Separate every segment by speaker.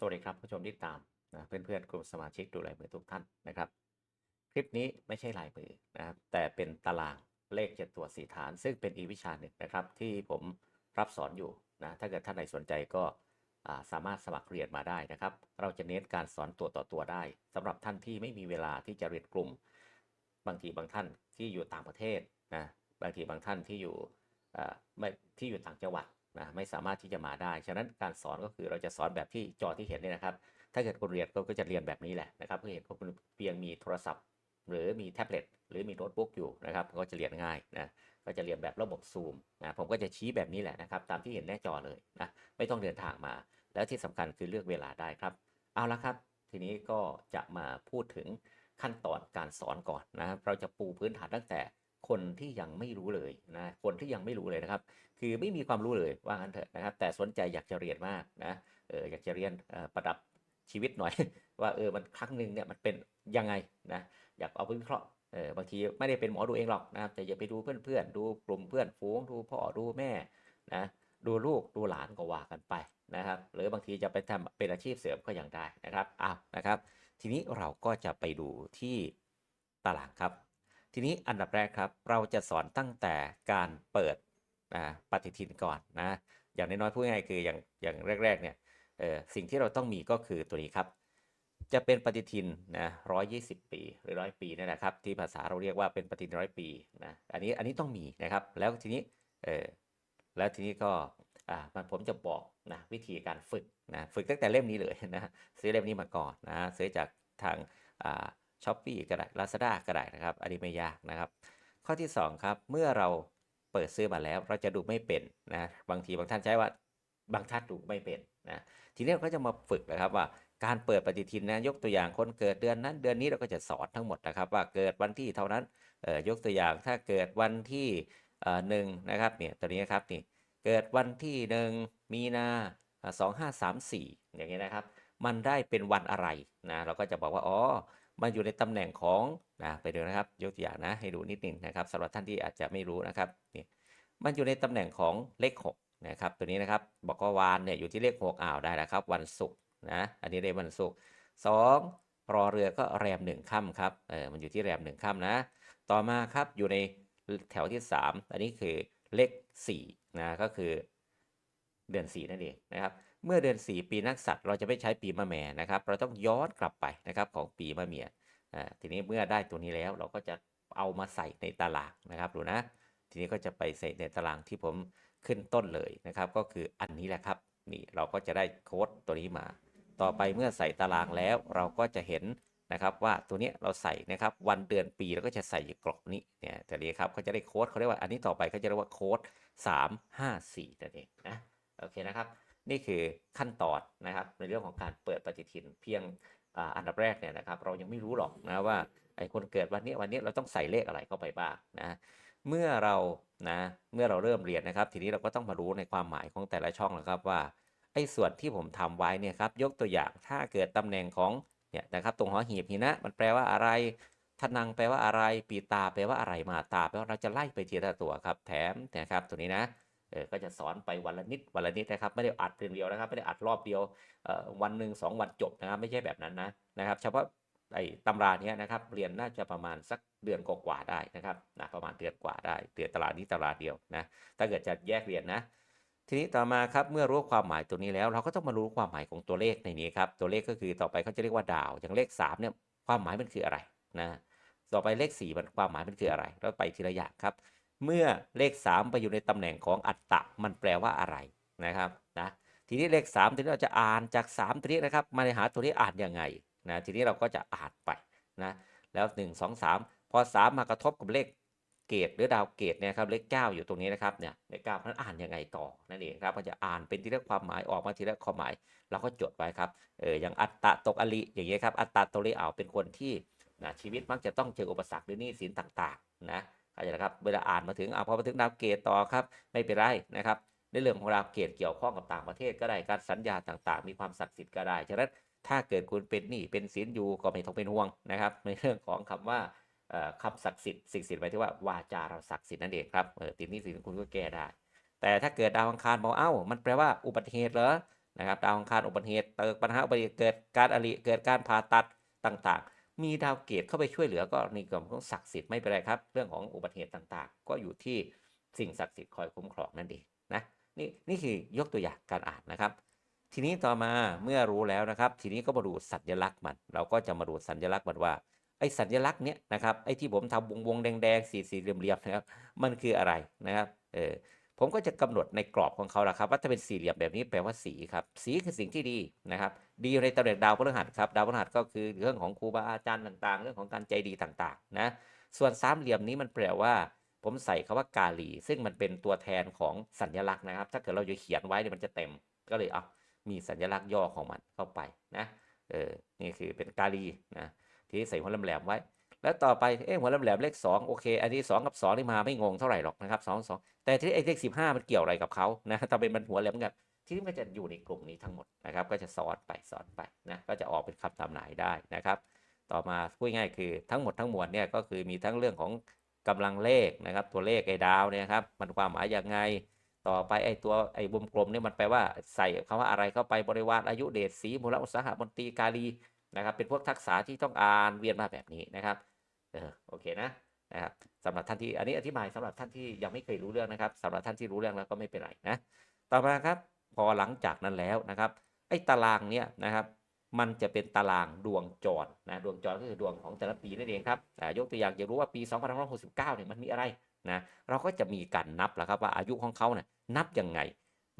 Speaker 1: สวัสดีครับผู้ชมที่ตามนะเพื่อนๆกลุ่มสมาชิกดูลายมือทุกท่านนะครับ คลิปนี้ไม่ใช่ลายมือนะครับแต่เป็นตารางเลขเจ็ดตัวสี่ฐาน ซึ่งเป็นอีวิชาหนึ่งนะครับ ที่ผมรับสอนอยู่นะถ้าเกิดท่านใดสนใจก็สามารถสมัครเรียนมาได้นะครับ เราจะเน้นการสอนตัวต่อตัวได้สำหรับท่านที่ไม่มีเวลาที่จะเรียนกลุ่ม บางทีบางท่านที่อยู่ต่างประเทศนะบางทีบางท่านที่อยู่ไม่ที่อยู่ต่างจังหวัด นะไม่สามารถที่จะมาได้ ฉะนั้นการสอนก็คือเราจะสอนแบบที่จอที่เห็นเนี่ยนะครับ ถ้าเกิดคุณเรียนก็ก็จะเรียนแบบนี้แหละนะครับเพื่อเห็นว่าคุณเพียงมีโทรศัพท์ หรือมีแท็บเล็ตหรือมีโน้ตบุ๊กอยู่นะครับก็จะเรียนง่ายนะก็จะเรียนแบบระบบซูมนะผมก็จะชี้แบบนี้แหละนะครับตามที่เห็นหน้าจอเลยนะไม่ต้องเดินทางมา แล้วที่สำคัญคือเลือกเวลาได้ครับ เอาละครับ ทีนี้ก็จะมาพูดถึงขั้นตอนการสอนก่อนนะครับเราจะปูพื้นฐานตั้งแต่ คนที่ยังไม่รู้เลยนะคนที่ยังไม่รู้เลยนะครับ คือไม่มีความรู้เลยว่างั้นเถอะนะครับ แต่สนใจอยากจะเรียนมากนะเอออยากจะเรียนประดับชีวิตหน่อย ว่าเออมันครั้งหนึ่งเนี่ยมันเป็นยังไงนะอยากเอาไปวิเคราะห์เออบางทีไม่ได้เป็นหมอดูเองหรอกนะครับแต่อย่าไปดูเพื่อนๆดูกลุ่มเพื่อนฝูงดูพ่อดูแม่นะดูลูกดูหลานก็ว่ากันไปนะครับ หรือบางทีจะไปทำเป็นอาชีพเสริมก็ยังได้นะครับอ้าวนะครับ ทีนี้เราก็จะไปดูที่ตารางครับ ทีนี้อันดับแรกครับเราจะสอนตั้งแต่การเปิดปฏิทินก่อนนะอย่างน้อยๆพูดง่ายๆคืออย่างอย่างแรกๆเนี่ยสิ่งที่เราต้องมีก็คือตัวนี้ครับ จะเป็นปฏิทินนะร้อยยี่สิบปีหรือร้อยปีนั่แหละครับที่ภาษาเราเรียกว่าเป็นปฏิทินร้อยปีนะอันนี้อันนี้ต้องมีนะครับ แล้วทีนี้เออแล้วทีนี้ก็อ่ามันผมจะบอกนะวิธีการฝึกนะฝึกตั้งแต่เล่มนี้เลยนะซื้อเล่มนี้มาก่อนนะซื้อจากทางอ่า ช้อปปี้ก็ได้ลาซาด้าก็ได้นะครับ อันนี้ไม่ยากนะครับ ข้อที่สองครับ เมื่อเราเปิดซื้อมาแล้วเราจะดูไม่เป็นนะ บางทีบางท่านใช้ว่าบางท่านดูไม่เป็นนะ ทีนี้เราก็จะมาฝึกนะครับว่าการเปิดปฏิทินนะยกตัวอย่างคนเกิดเดือนนั้น เดือนนี้เราก็จะสอนทั้งหมดนะครับ ว่าเกิดวันที่เท่านั้นเอ่อยกตัวอย่างถ้าเกิดวันที่เอ่อหนึ่งนะครับเนี่ยตัวนี้นะครับนี่เกิดวันที่หนึ่งมีนาสองห้าสามสี่อย่างเงี้ยนะครับ มันได้เป็นวันอะไรนะเราก็จะบอกว่าอ๋อ มันอยู่ในตำแหน่งของนะไปดูนะครับ ยกตัวอย่างนะให้ดูนิดนึงนะครับสำหรับท่านที่อาจจะไม่รู้นะครับนี่มันอยู่ในตำแหน่งของเลขหกนะครับตัวนี้นะครับบอกว่าวานเนี่ยอยู่ที่เลขหกอ่าวได้แล้วครับ วันศุกร์นะอันนี้ได้วันศุกร์สองรอเรือก็แรมหนึ่งค่ำครับเออมันอยู่ที่แรมหนึ่งค่ำนะ ต่อมาครับอยู่ในแถวที่สามอันนี้คือเลขสี่นะก็คือเดือน 4 นั่นเองนะครับ เมื่อเดือน 4 ปีนักษัตว์เราจะไม่ใช้ปีมะแม่นะครับ เราต้องย้อนกลับไปนะครับของปีมะเมียอ่าทีนี้เมื่อได้ตัวนี้แล้วเราก็จะเอามาใส่ในตารางนะครับดูนะ ทีนี้ก็จะไปใส่ในตารางที่ผมขึ้นต้นเลยนะครับ ก็คืออันนี้แหละครับนี่เราก็จะได้โค้ดตัวนี้มา ต่อไปเมื่อใส่ตารางแล้วเราก็จะเห็นนะครับว่าตัวนี้เราใส่นะครับวันเดือนปีเราก็จะใส่อยู่กรอบนี้เนี่ยแต่นี้ครับเขาจะได้โค้ดเขาเรียกว่าอันนี้ต่อไปเขาจะเรียกว่าโค้ด3 5 4นั่นเองนะโอเคนะครับ นี่คือขั้นตอนนะครับในเรื่องของการเปิดปฏิทินเพียงอันดับแรกเนี่ยนะครับเรายังไม่รู้หรอกนะว่าไอ้คนเกิดวันนี้วันนี้เราต้องใส่เลขอะไรเข้าไปบ้างนะเมื่อเรานะเมื่อเราเริ่มเรียนนะครับ ทีนี้เราก็ต้องมารู้ในความหมายของแต่ละช่องนะครับว่าไอ้ส่วนที่ผมทำไว้เนี่ยครับยกตัวอย่างถ้าเกิดตำแหน่งของเนี่ยนะครับตรงหอหีบหินะ มันแปลว่าอะไรทนังแปลว่าอะไร ปีตาแปลว่าอะไรมาตาแปลว่าเราจะไล่ไปทีละตัวครับแถมนะครับตัวนี้นะ เออก็จะสอนไปวันละนิดวันละนิดนะครับไม่ได้อัดเพียงเดียวนะครับ ไม่ได้อัดรอบเดียวเอ่อวันหนึ่งสองวันจบนะครับไม่ใช่แบบนั้นนะนะครับ เฉพาะไอ้ตำราเนี้ยนะครับ เรียนน่าจะประมาณสักเดือนกว่าได้นะครับนะประมาณเดือนกว่าได้เดือนตลาดนี้ตลาดเดียวนะถ้าเกิดจะแยกเรียนนะ ทีนี้ต่อมาครับเมื่อรู้ความหมายตัวนี้แล้ว เราก็ต้องมารู้ความหมายของตัวเลขในนี้ครับตัวเลขก็คือต่อไปเขาจะเรียกว่าดาว อย่างเลข3เนี่ยความหมายมันคืออะไรนะต่อไปเลข4มันความหมายมันคืออะไร เราไปทีละอย่างครับ เมื่อเลข 3 ไปอยู่ในตำแหน่งของอัตตะมันแปลว่าอะไรนะครับนะทีนี้เลข3ทีนี้เราจะอ่านจาก3ตัวนี้นะครับมาในหาตัวนี้อ่านยังไงนะทีนี้เราก็จะอ่านไปนะแล้ว 1 2 3 พอ 3 มากระทบกับเลขเกตหรือดาวเกตเนี่ยครับเลข9อยู่ตรงนี้นะครับเนี่ยเลข9นั้นอ่านยังไงต่อนั่นเองครับมันจะอ่านเป็นทีละความหมายออกมาทีละความหมายเราก็จดไว้ครับเอออย่างอัตตะตกอลิอย่างเงี้ยครับอัตตะตกอลิอ่าวเป็นคนที่นะชีวิตมักจะต้องเจออุปสรรคหรือหนี้สินต่างๆนะ เข้าใจนะครับ เวลาอ่านมาถึงอ่าพอมาถึงดาวเกตต่อครับ ไม่เป็นไรนะครับ ในเรื่องของดาวเกตเกี่ยวข้องกับต่างประเทศก็ได้ การสัญญาต่างๆ มีความศักดิ์สิทธิ์ก็ได้ ฉะนั้นถ้าเกิดคุณเป็นหนี้เป็นสินอยู่ก็ไม่ต้องเป็นห่วงนะครับ ในเรื่องของคำว่าเอ่อคำศักดิ์สิทธิ์สิ่งศักดิ์สิทธิ์หมายถึงว่าวาจาเราศักดิ์สิทธิ์นั่นเองครับติดหนี้สินคุณก็แก้ได้ แต่ถ้าเกิดดาวอังคารบอกเอ้า มันแปลว่าอุบัติเหตุเหรอนะครับดาวอังคารอุบัติเหตุเกิดปัญหาอุบัติเหตุเกิดการอริเกิดการผ่าตัดต่างๆ มีดาวเกตเข้าไปช่วยเหลือก็นี่ก็ต้องศักดิ์สิทธิ์ไม่เป็นไรครับ เรื่องของอุบัติเหตุต่างๆ ก็อยู่ที่สิ่งศักดิ์สิทธิ์คอยคุ้มครองนั่นเองนะนี่นี่คือยกตัวอย่างการอ่านนะครับ ทีนี้ต่อมาเมื่อรู้แล้วนะครับ ทีนี้ก็มาดูสัญลักษณ์มัน เราก็จะมาดูสัญลักษณ์มันว่าไอ้สัญลักษณ์เนี้ยนะครับไอ้ที่ผมทำวงวงแดงๆสีสีเหลี่ยมๆนะครับมันคืออะไรนะครับเออ ผมก็จะกำหนดในกรอบของเขาละครับ ว่าถ้าเป็นสี่เหลี่ยมแบบนี้แปลว่าสีครับ สีคือสิ่งที่ดีนะครับ ดีอยู่ในตำแหน่งดาวพฤหัสครับ ดาวพฤหัสก็คือเรื่องของครูบาอาจารย์ต่างๆ เรื่องของการใจดีต่างๆ นะ ส่วนสามเหลี่ยมนี้มันแปลว่า ผมใส่คำว่ากาลี ซึ่งมันเป็นตัวแทนของสัญลักษณ์นะครับ ถ้าเกิดเราจะเขียนไว้เนี่ยมันจะเต็ม ก็เลยเอามีสัญลักษณ์ย่อของมันเข้าไปนะ เออ นี่คือเป็นกาลีนะ ทีนี้ใส่หัวแหลมๆไว้ แล้วต่อไปเอ๊ะหัวแหลมเลข2โอเค อันนี้ 2 กับ2นี่มาไม่งงเท่าไหร่หรอกนะครับ2 2แต่ที่ไอ้เลข15 มันเกี่ยวอะไรกับเขานะถ้าเป็นมันหัวแหลมกันที่นี่มันจะอยู่ในกลุ่มนี้ทั้งหมดนะครับ ก็จะสอนไปสอนไปนะก็จะออกเป็นคำทำนายได้นะครับ ต่อมาพูดง่ายคือทั้งหมดทั้งมวลเนี่ยก็คือมีทั้งเรื่องของกำลังเลขนะครับ ตัวเลขไอ้ดาวเนี่ยครับมันความหมายยังไง ต่อไปไอ้ตัวไอ้วงกลมเนี่ยมันแปลว่าใส่คำว่าอะไรเข้าไปบริวารอายุเดชสีมูลอุตสาหะมนตรีกาลี นะครับ เป็นพวกทักษะที่ต้องอ่านเวียนมาแบบนี้นะครับ เออโอเคนะนะครับสำหรับท่านที่อันนี้อธิบายสำหรับท่านที่ยังไม่เคยรู้เรื่องนะครับสำหรับท่านที่รู้เรื่องแล้วก็ไม่เป็นไรนะ ต่อมาครับพอหลังจากนั้นแล้วนะครับไอ้ตารางเนี่ยนะครับ มันจะเป็นตารางดวงจรนะดวงจรก็คือดวงของแต่ละปีนั่นเองครับอ่ายกตัวอย่างอยากรู้ว่าปี 2569เนี่ยมันมีอะไรนะเราก็จะมีการนับแล้วครับว่าอายุของเขาเนี่ยนับยังไง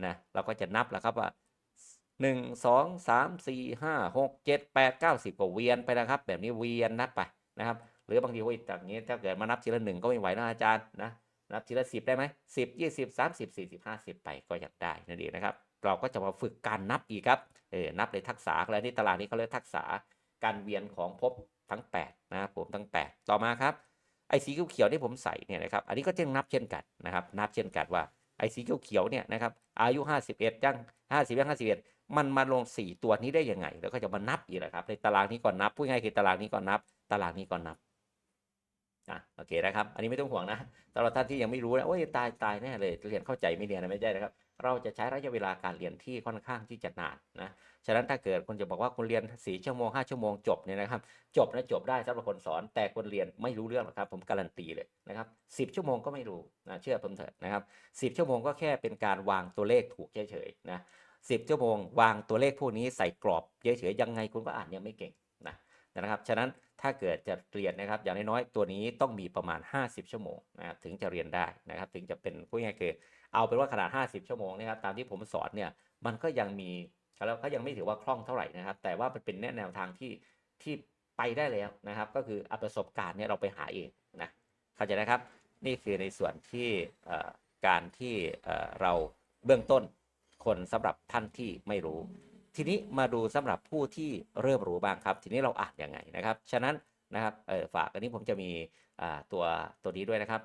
Speaker 1: นะเราก็จะนับแล้วครับว่า 1 2 3 4 5 6 7 8 9 10ก็เวียนไปนะครับ แบบนี้เวียนนับไปนะครับ หรือบางทีว่าอย่างนี้ถ้าเกิดมานับทีละหนึ่งก็ไม่ไหวนะอาจารย์นะนับทีละสิบได้ไหมสิบยี่สิบสามสิบสี่สิบห้าสิบไปก็อยากได้นั่นเองนะครับ เราก็จะมาฝึกการนับอีกครับเออนับในทักษะอะไรที่ตารางนี้เขาเรียกทักษะการเวียนของภพทั้ง 8 นะครับผมทั้ง 8 ต่อมาครับไอ้สีเขียวๆที่ผมใส่เนี่ยนะครับอันนี้ก็จะนับเช่นกันนะครับนับเช่นกันว่าไอ้สีเขียวๆเนี่ยนะครับอายุ 51ยัง50ยัง51 มันมาลง 4 ตัวนี้ได้ยังไง แล้วก็จะมานับอีกนะครับในตารางนี้ก่อนนับพูดง่ายคือตารางนี้ก่อนนับ ตารางนี้ก่อนนับอะโอเคนะครับ อันนี้ไม่ต้องห่วงนะสำหรับท่านที่ยังไม่รู้นะโอ้ยตายตายแน่เลยเรียนเข้าใจไม่เรียนนะไม่ใช่นะครับ เราจะใช้ระยะเวลาการเรียนที่ค่อนข้างที่จะนานนะฉะนั้นถ้าเกิดคุณจะบอกว่าคุณเรียนสี่ชั่วโมงห้าชั่วโมงจบเนี่ยนะครับ จบนะจบได้สำหรับคนสอน แต่คนเรียนไม่รู้เรื่องหรอกครับ ผมการันตีเลยนะครับสิบชั่วโมงก็ไม่รู้นะเชื่อผมเถอะนะครับสิบชั่วโมงก็แค่เป็นการวางตัวเลขถูกเฉยๆนะ สิบชั่วโมงวางตัวเลขพวกนี้ใส่กรอบเฉยๆยังไงคุณก็อ่านยังไม่เก่งนะนะครับฉะนั้นถ้าเกิดจะเรียนนะครับอย่างน้อยๆตัวนี้ต้องมีประมาณ 50 ชั่วโมงนะครับถึงจะเรียนได้นะครับถึงจะเป็นพูดง่ายๆคือเอาเป็นว่าขนาด 50 ชั่วโมงนะครับตามที่ผมสอนเนี่ยมันก็ยังมีแล้วก็ยังไม่ถือว่าคล่องเท่าไหร่นะครับ แต่ว่ามันเป็นแนวทางที่ที่ไปได้แล้วนะครับ ก็คือเอาประสบการณ์เนี่ยเราไปหาเองนะเข้าใจนะครับนี่คือในส่วนที่การที่เราเบื้องต้น คนสำหรับท่านที่ไม่รู้ ทีนี้มาดูสำหรับผู้ที่เริ่มรู้บ้างครับ ทีนี้เราอ่านยังไงนะครับ ฉะนั้นนะครับเออฝากอันนี้ผมจะมีตัวตัวนี้ด้วยนะครับ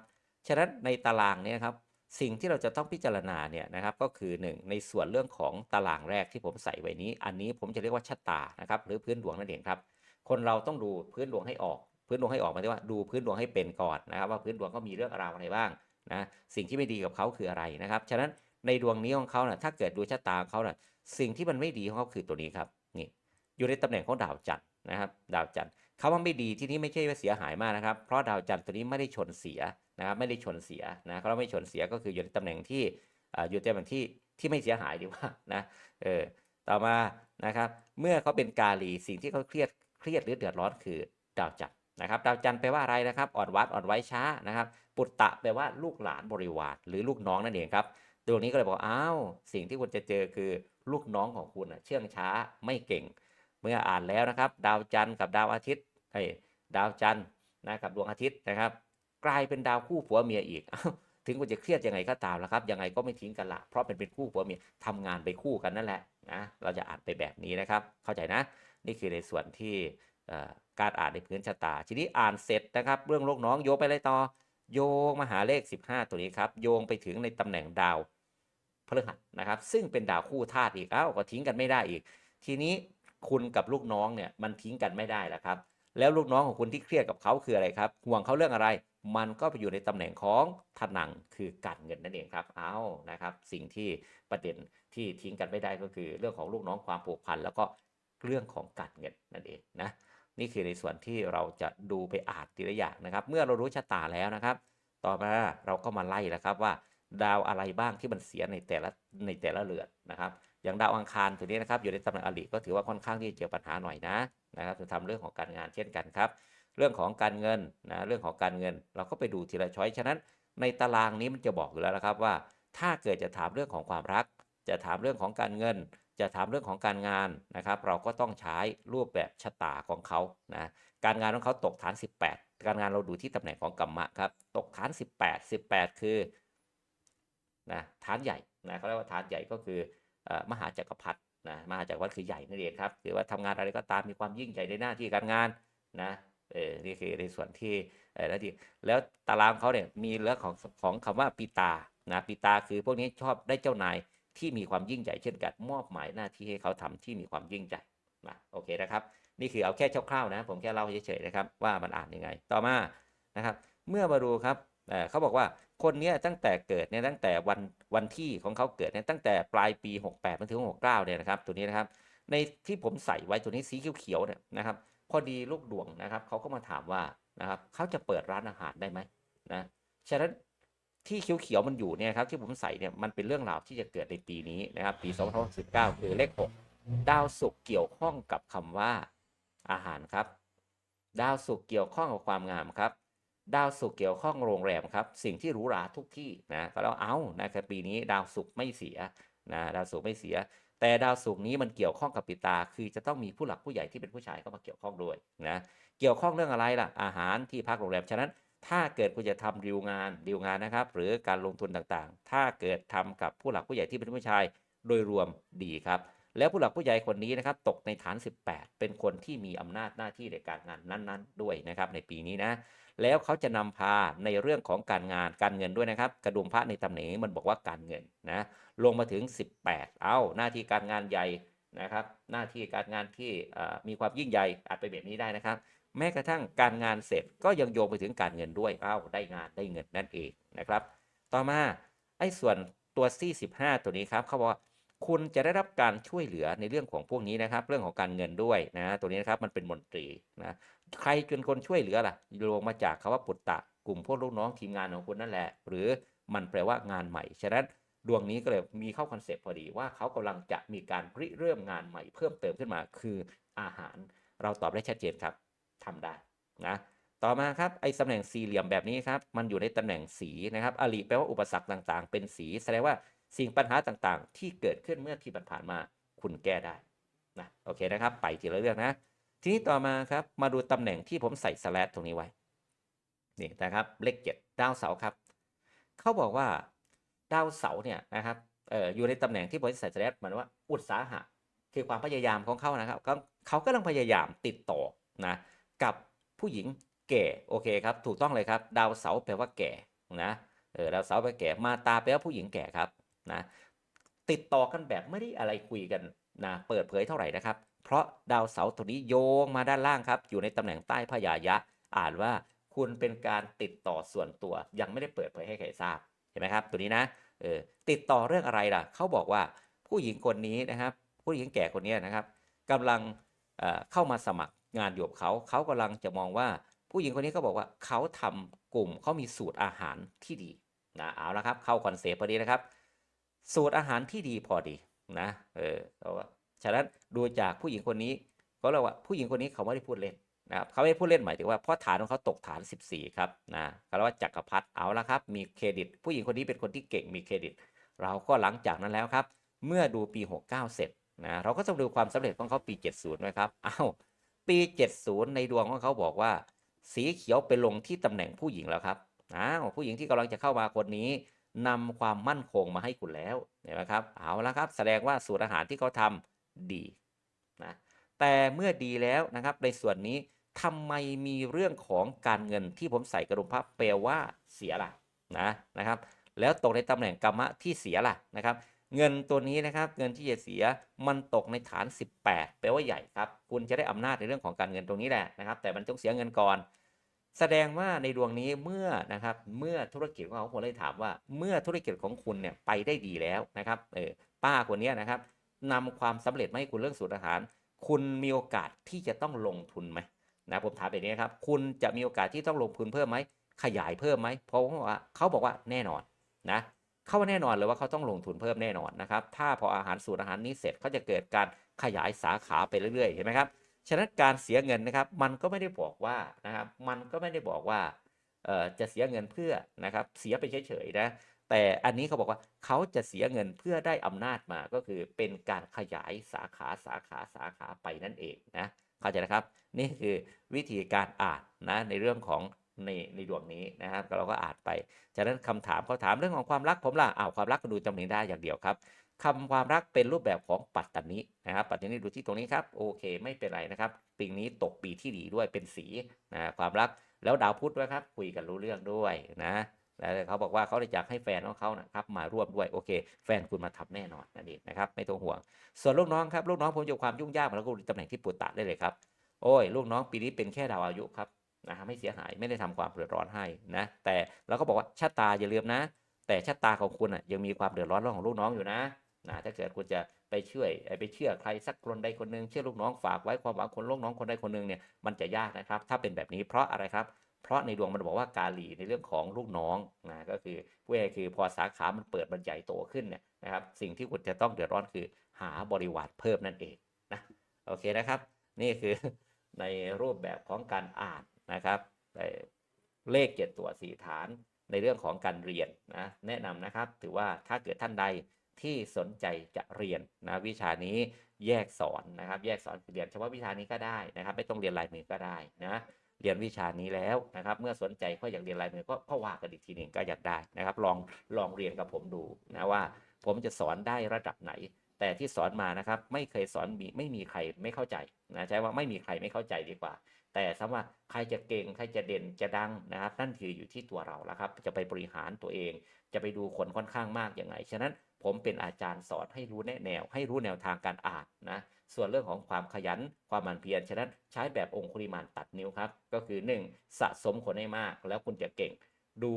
Speaker 1: ฉะนั้นในตารางนี่ยนะครับสิ่งที่เราจะต้องพิจารณาเนี่ยนะครับก็คือ 1 ในส่วนเรื่องของตารางแรกที่ผมใส่ไว้นี้ อันนี้ผมจะเรียกว่าชะตานะครับหรือพื้นดวงนั่นเองครับ คนเราต้องดูพื้นดวงให้ออก พื้นดวงให้ออกหมายถึงว่าดูพื้นดวงให้เป็นก่อนนะครับ ว่าพื้นดวงก็มีเรื่องราวอะไรบ้างนะสิ่งที่ไม่ดีกับเขาคืออะไรนะครับ ฉะนั้น ในดวงนี้ของเขาน่ะถ้าเกิดดูชะตาเขาน่ะสิ่งที่มันไม่ดีของเขาคือตัวนี้ครับนี่อยู่ในตำแหน่งของดาวจันทร์นะครับ ดาวจันทร์คำว่าไม่ดีที่นี้ไม่ใช่ว่าเสียหายมากนะครับ เพราะดาวจันทร์ตัวนี้ไม่ได้ชนเสียนะครับไม่ได้ชนเสียนะเขาไม่ชนเสียก็คืออยู่ในตำแหน่งที่ออยู่ในตำแหน่งที่ที่ไม่เสียหายดีกว่านะเออต่อมานะครับ เมื่อเขาเป็นกาลีสิ่งที่เขาเครียดเครียดหรือเดือดร้อนคือดาวจันทร์นะครับดาวจันทร์แปลว่าอะไรนะครับอ่อนวัดอ่อนไว้ช้านะครับ ปุตตะแปลว่าลูกหลานบริวารหรือลูกน้องนั่นเองครับ ดวงนี้ก็เลยบอกอ้าวสิ่งที่คุณจะเจอคือลูกน้องของคุณเชื่องช้าไม่เก่ง เมื่ออ่านแล้วนะครับ ดาวจันทร์กับดาวอาทิตย์เอ้ดาวจันทร์นะกับดวงอาทิตย์นะครับ กลายเป็นดาวคู่ผัวเมียอีกถึงคุณจะเครียดยังไงก็ตามแล้วครับยังไงก็ไม่ทิ้งกันละเพราะเป็นเป็นคู่ผัวเมียทำงานไปคู่กันนั่นแหละนะเราจะอ่านไปแบบนี้นะครับ เข้าใจนะ นี่คือในส่วนที่การอ่านในพื้นชะตา ทีนี้อ่านเสร็จนะครับ เรื่องลูกน้องโยไปเลยต่อ โยงมาหาเลข 15 ตัวนี้ครับ โยงไปถึงในตำแหน่งดาวพฤหัสนะครับ ซึ่งเป็นดาวคู่ธาตุอีก เอ้า ก็ทิ้งกันไม่ได้อีก ทีนี้คุณกับลูกน้องเนี่ยมันทิ้งกันไม่ได้แล้วครับ แล้วลูกน้องของคุณที่เครียดกับเขาคืออะไรครับ ห่วงเขาเรื่องอะไร มันก็ไปอยู่ในตำแหน่งของถนังคือการเงินนั่นเองครับ เอานะครับ สิ่งที่ประเด็นที่ทิ้งกันไม่ได้ก็คือ เรื่องของลูกน้องความผูกพันแล้วก็เรื่องของการเงินนั่นเองนะ นี่คือในส่วนที่เราจะดูไปอ่านทีละอย่างนะครับ เมื่อเรารู้ชะตาแล้วนะครับ ต่อมาเราก็มาไล่แล้วครับว่า ดาวอะไรบ้างที่มันเสียในแต่ละในแต่ละเรือนนะครับ อย่างดาวอังคารตัวนี้นะครับอยู่ในตำแหน่งอริก็ถือว่าค่อนข้างที่จะเจอปัญหาหน่อยนะนะครับจะทำเรื่องของการงานเช่นกันครับ เรื่องของการเงินนะเรื่องของการเงิน เราก็ไปดูทีละช้อยฉะนั้น ในตารางนี้มันจะบอกอยู่แล้วนะครับว่า ถ้าเกิดจะถามเรื่องของความรัก จะถามเรื่องของการเงิน จะถามเรื่องของการงานนะครับ เราก็ต้องใช้รูปแบบชะตาของเขานะการงานของเขาตกฐาน 18 การงานเราดูที่ตำแหน่งของกัมมะครับตกฐาน 18 18 คือนะฐานใหญ่นะเขาเรียกว่าฐานใหญ่ก็คืออมหาจักรพรรดินะมหาจักรพรรดิคือใหญ่นั่นเองครับหรือว่าทำงานอะไรก็ตามมีความยิ่งใหญ่ในหน้าที่การงานนะเออนี่คือในส่วนที่เออแล้วที่แล้วตารางเขาเนี่ยมีเรื่องของของคำว่าปีตานะปีตาคือพวกนี้ชอบได้เจ้านาย ที่มีความยิ่งใหญ่เช่นกันมอบหมายหน้าที่ให้เขาทำที่มีความยิ่งใหญ่นะโอเคนะครับ นี่คือเอาแค่คร่าวๆนะ ผมแค่เล่าเฉยๆนะครับ ว่ามันอ่านยังไง ต่อมานะครับ เมื่อมาดูครับเเขาบอกว่าคนนี้ตั้งแต่เกิดเนี่ยตั้งแต่วันวันที่ของเขาเกิดเนี่ยตั้งแต่ปลายปี 68มาถึง 69เนี่ยนะครับ ตัวนี้นะครับ ในที่ผมใส่ไว้ตัวนี้สีเขียวๆเนี่ยนะครับ พอดีลูกดวงนะครับเขาก็มาถามว่านะครับเขาจะเปิดร้านอาหารได้ไหมนะฉะนั้น ที่เขียวๆมันอยู่เนี่ยครับที่ผมใส่เนี่ยมันเป็นเรื่องราวที่จะเกิดในปีนี้นะครับปี2019คือเลข 6 ดาวศุกร์เกี่ยวข้องกับคำว่าอาหารครับ ดาวศุกร์เกี่ยวข้องกับความงามครับ ดาวศุกร์เกี่ยวข้องโรงแรมครับ สิ่งที่หรูหราทุกที่นะก็แล้วเอานะครับปีนี้ดาวศุกร์ไม่เสียนะดาวศุกร์ไม่เสีย แต่ดาวศุกร์นี้มันเกี่ยวข้องกับปิตา คือจะต้องมีผู้หลักผู้ใหญ่ที่เป็นผู้ชายเข้ามาเกี่ยวข้องด้วยนะเกี่ยวข้องเรื่องอะไรล่ะอาหารที่พักโรงแรมฉะนั้น ถ้าเกิดคุณจะทำดีลงานดีลงานนะครับ หรือการลงทุนต่างๆ ถ้าเกิดทำกับผู้หลักผู้ใหญ่ที่เป็นผู้ชายโดยรวมดีครับ แล้วผู้หลักผู้ใหญ่คนนี้นะครับ ตกในฐาน 18 เป็นคนที่มีอำนาจหน้าที่ในการงานนั้น ๆ ด้วยนะครับ ในปีนี้นะ แล้วเขาจะนำพาในเรื่องของการงานการเงินด้วยนะครับ กระดุมพระในตำแหน่งมันบอกว่าการเงินนะ ลงมาถึง 18 เอาหน้าที่การงานใหญ่นะครับ หน้าที่การงานที่มีความยิ่งใหญ่อาจไปนแบบนี้ได้นะครับ แม้กระทั่งการงานเสร็จก็ยังโยงไปถึงการเงินด้วยเอ้าได้งานได้เงินนั่นเองนะครับ ต่อมาไอ้ส่วนตัวซี่15ตัวนี้ครับเขาบอกว่าคุณจะได้รับการช่วยเหลือในเรื่องของพวกนี้นะครับ เรื่องของการเงินด้วยนะตัวนี้นะครับมันเป็นมนตรีนะใครเป็นคนช่วยเหลือล่ะลงมาจากคาว่าปุตตะกลุ่มพวกลูกน้องทีมงานของคุณนั่นแหละ หรือมันแปลว่างานใหม่ฉะนั้นดวงนี้ก็เลยมีเข้าคอนเซปต์พอดีว่าเขากำลังจะมีการริเริ่มงานใหม่เพิ่มเติมขึ้นมาคืออาหาร เราตอบได้ชัดเจนครับ ทำได้นะต่อมาครับไอ้ตำแหน่งสี่เหลี่ยมแบบนี้ครับมันอยู่ในตำแหน่งสีนะครับอริแปลว่าอุปสรรคต่างๆ เป็นสีแสดงว่าสิ่งปัญหาต่างๆ ที่เกิดขึ้นเมื่อที่ผ่านมาคุณแก้ได้นะโอเคนะครับ ไปทีละเรื่องนะ ทีนี้ต่อมาครับมาดูตำแหน่งที่ผมใส่สแลดตรงนี้ไว้นี่นะครับเลขเจ็ดดาวเสาร์ครับเขาบอกว่าดาวเสาร์เนี่ยนะครับเอออยู่ในตำแหน่งที่ผมใส่สแลดหมายว่าอุตสาหะคือความพยายามของเขานะครับเขาเขากำลังพยายามติดต่อนะ กับผู้หญิงแก่โอเคครับ ถูกต้องเลยครับ ดาวเสาแปลว่าแก่นะเออดาวเสาแปลว่าแก่มาตาแปลว่าผู้หญิงแก่ครับนะติดต่อกันแบบไม่ได้อะไรคุยกันนะเปิดเผยเท่าไหร่นะครับ เพราะดาวเสาตัวนี้โยงมาด้านล่างครับ อยู่ในตำแหน่งใต้พยายะ อ่านว่าคุณเป็นการติดต่อส่วนตัว ยังไม่ได้เปิดเผยให้ใครทราบเห็นไหมครับ ตัวนี้นะเออติดต่อเรื่องอะไรล่ะเขาบอกว่าผู้หญิงคนนี้นะครับ ผู้หญิงแก่คนนี้นะครับกำลังเเข้ามาสมัคร งานอยู่กับเขา เขากำลังจะมองว่า ผู้หญิงคนนี้ก็บอกว่าเขาทำกลุ่มเขามีสูตรอาหารที่ดีนะเอาละครับ เข้าคอนเซปต์พอดีนะครับ สูตรอาหารที่ดีพอดีนะเออเพราะว่าฉะนั้นดูจากผู้หญิงคนนี้ก็เรียกว่าผู้หญิงคนนี้เขาไม่ได้พูดเล่นนะครับเขาไม่ได้พูดเล่นหมายถึงว่าเพราะฐานของเขาตกฐาน 14 ครับนะเขาเรียกว่าจักรพรรดิเอาละครับ มีเครดิต ผู้หญิงคนนี้เป็นคนที่เก่งมีเครดิต เราก็หลังจากนั้นแล้วครับ เมื่อดูปี 69 เสร็จนะเราก็จะดูความสำเร็จของเขาปี 70ด้วยครับอ้าว ปี 70 ในดวงของเขาบอกว่า สีเขียวไปลงที่ตำแหน่งผู้หญิงแล้วครับอ้าวผู้หญิงที่กำลังจะเข้ามาคนนี้นำความมั่นคงมาให้คุณแล้วเห็นไหมครับเอาละครับ แสดงว่าสูตรอาหารที่เขาทำดีนะแต่เมื่อดีแล้วนะครับในส่วนนี้ทำไมมีเรื่องของการเงินที่ผมใส่กระดุมพระแปลว่าเสียล่ะนะนะครับ แล้วตกในตำแหน่งกรรมะที่เสียล่ะนะครับ เงินตัวนี้นะครับเงินที่จะเสียมันตกในฐาน 18 แปลว่าใหญ่ครับ คุณจะได้อำนาจในเรื่องของการเงินตรงนี้แหละนะครับ แต่มันต้องเสียเงินก่อน แสดงว่าในดวงนี้เมื่อนะครับเมื่อธุรกิจของเขาผมเลยถามว่า เมื่อธุรกิจของคุณเนี่ยไปได้ดีแล้วนะครับเออป้าคนนี้นะครับนำความสำเร็จมาให้คุณเรื่องสูตรอาหาร คุณมีโอกาสที่จะต้องลงทุนไหมนะผมถามแบบนี้ครับ คุณจะมีโอกาสที่ต้องลงทุนเพิ่มไหมขยายเพิ่มไหมเพราะว่าเขาบอกว่าแน่นอนนะ เขาว่าแน่นอนเลยว่าเขาต้องลงทุนเพิ่มแน่นอนนะครับ ถ้าพออาหารสูตรอาหารนี้เสร็จเขาจะเกิดการขยายสาขาไปเรื่อยๆ เห็นไหมครับ ฉะนั้นการเสียเงินนะครับ มันก็ไม่ได้บอกว่านะครับ มันก็ไม่ได้บอกว่าจะเสียเงินเพื่อนะครับ เสียไปเฉยๆนะ แต่อันนี้เขาบอกว่าเขาจะเสียเงินเพื่อได้อำนาจมา ก็คือเป็นการขยายสาขาสาขาสาขาไปนั่นเองนะ เข้าใจนะครับ นี่คือวิธีการอ่านนะในเรื่องของ ในในดวงนี้นะครับเราก็อ่านไปฉะนั้นคำถามเขาถามเรื่องของความรักผมล่ะอ้าวความรักก็ดูจำเนียงได้อย่างเดียวครับคำความรักเป็นรูปแบบของปัตตานินะครับปัตตานิดูที่ตรงนี้ครับโอเค ไม่เป็นไรนะครับปีนี้ตกปีที่ดีด้วยเป็นสีนะความรักแล้วดาวพุธด้วยครับคุยกันรู้เรื่องด้วยนะแล้วเขาบอกว่าเขาอยากให้แฟนของเขานะครับมาร่วมด้วยโอเค แฟนคุณมาทำแน่นอนนั่นเองนะครับไม่ต้องห่วง ส่วนลูกน้องครับลูกน้องผมอยู่ความยุ่งยากแล้วก็ตำแหน่งที่ปุตตะได้เลยครับโอ้ยลูกน้องปีนี้เป็นแค่ดาวอายุครับ นะไม่เสียหายไม่ได้ทำความเดือดร้อนให้นะแต่เราก็บอกว่าชะตาอย่าลืมนะ แต่ชะตาของคุณอะยังมีความเดือดร้อนเรื่องของลูกน้องอยู่นะนะถ้าเกิดคุณจะไปช่วยเอ่อไปเชื่อใครสักคนใดคนหนึ่งเชื่อลูกน้องฝากไว้ความหวังคนลูกน้องคนใดคนหนึ่งเนี่ยมันจะยากนะครับ ถ้าเป็นแบบนี้เพราะอะไรครับ เพราะในดวงมันบอกว่ากาลีในเรื่องของลูกน้องนะก็คือพูดง่ายคือพอสาขามันเปิดมันใหญ่โตขึ้นเนี่ยนะครับสิ่งที่คุณจะต้องเดือดร้อนคือหาบริวารเพิ่มนั่นเองนะโอเคนะครับ นี่คือในรูปแบบของการอ่าน นะครับเลขเจ็ดตัวสี่ฐานในเรื่องของการเรียนนะแนะนำนะครับ ถือว่าถ้าเกิดท่านใดที่สนใจจะเรียนนะวิชานี้แยกสอนนะครับ แยกสอนเรียนเฉพาะวิชานี้ก็ได้นะครับ ไม่ต้องเรียนลายมือก็ได้นะเรียนวิชานี้แล้วนะครับ เมื่อสนใจก็อยากเรียนลายมือก็ก็ว่ากันอีกทีหนึ่งก็อยากได้นะครับ ลองลองเรียนกับผมดูนะว่า ผมจะสอนได้ระดับไหน แต่ที่สอนมานะครับไม่เคยสอนมีไม่มีใครไม่เข้าใจนะใช้ว่าไม่มีใครไม่เข้าใจดีกว่า แต่สำว่าใครจะเก่งใครจะเด่นจะดังนะครับนั่นคืออยู่ที่ตัวเราแล้วครับ จะไปบริหารตัวเอง จะไปดูคนค่อนข้างมากยังไงฉะนั้นผมเป็นอาจารย์สอนให้รู้แนแนว ให้รู้แนวทางการอ่านนะส่วนเรื่องของความขยันความหมั่นเพียรฉะนั้นใช้แบบองคุริมานตัดนิ้วครับ ก็คือ 1. สะสมคนให้มาก แล้วคุณจะเก่ง ดู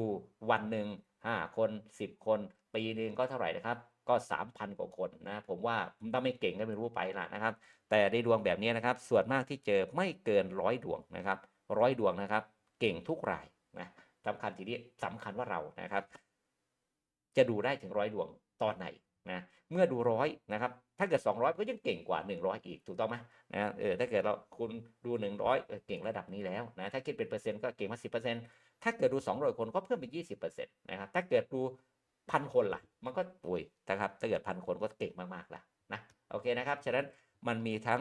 Speaker 1: วันหนึ่ง5คน 10 คน ปีหนึ่งก็เท่าไหร่นะครับ ก็ 3,000 กว่าคนนะ ผมว่าถ้าไม่เก่งก็ไม่รู้ไปละนะครับ แต่ในดวงแบบนี้นะครับ ส่วนมากที่เจอไม่เกินร้อยดวงนะครับร้อยดวงนะครับ เก่งทุกรายนะสำคัญทีนี้สำคัญว่าเรานะครับ จะดูได้ถึงร้อยดวงตอนไหนนะเมื่อดูร้อยนะครับ ถ้าเกิด 200 ก็ยังเก่งกว่า 100 อีกถูกต้องไหมนะเออถ้าเกิดเราคุณดู 100เออเก่งระดับนี้แล้วนะถ้าคิดเป็นเปอร์เซ็นต์ก็เก่งมา10%ถ้าเกิดดู200คนก็เพิ่มเป็น20%นะครับถ้าเกิดดู พันคนล่ะ มันก็ปุยนะครับ ถ้าเกิดพันคนก็เก่งมากๆแล้วนะโอเคนะครับ ฉะนั้นมันมีทั้ง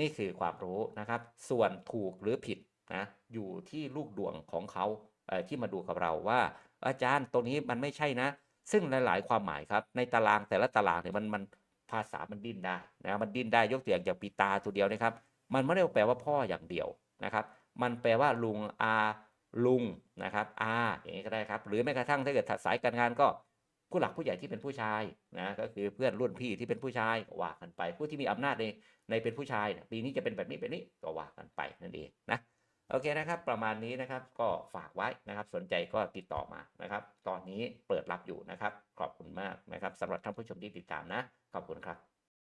Speaker 1: นี่คือความรู้นะครับ ส่วนถูกหรือผิดนะอยู่ที่ลูกดวงของเขาเอ่อที่มาดูกับเราว่า อาจารย์ตรงนี้มันไม่ใช่นะ ซึ่งหลาย ๆ ความหมายครับ ในตารางแต่ละตารางเนี่ยมันมันภาษามันดิ้นได้นะมันดิ้นได้ยกตัวอย่างจากปีตาตัวเดียวนะครับ มันไม่ได้แปลว่าพ่ออย่างเดียวนะครับ มันแปลว่าลุงอา ลุงนะครับอาอย่างนี้ก็ได้ครับ หรือแม้กระทั่งถ้าเกิดสายการงานก็ผู้หลักผู้ใหญ่ที่เป็นผู้ชายนะก็คือเพื่อนรุ่นพี่ที่เป็นผู้ชายก็ว่ากันไป ผู้ที่มีอำนาจในในเป็นผู้ชายเนี่ยปีนี้จะเป็นแบบนี้แบบนี้ก็ว่ากันไปนั่นเองนะโอเคนะครับ ประมาณนี้นะครับก็ฝากไว้นะครับ สนใจก็ติดต่อมานะครับ ตอนนี้เปิดรับอยู่นะครับ ขอบคุณมากนะครับสำหรับท่านผู้ชมที่ติดตามนะ ขอบคุณครับ